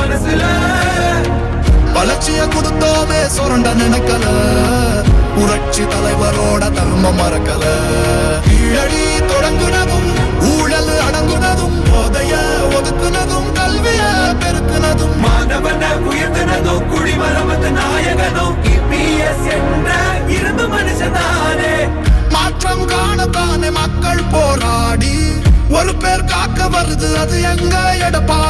மனசுல. வளர்ச்சிய கொடுத்தோமே சுரண்ட நினைக்கல. புரட்சி தலைவரோட தர்மம் மறக்கல. கீழடி தொடங்குனதும் ஊழல் அடங்குனதும் போதைய ஒதுக்குனதும் கல்விய பெருக்குனதும். மாணவன உயர்த்தினதோ குடிமரமத்து நாயகனோ இபிஎஸ் என்ற இரும்பு மனுஷனானே மாற்றம் காணத்தானே மக்கள் போராடி. ஒரு பேர் காக்க வருது அது எங்க எடப்பாடி?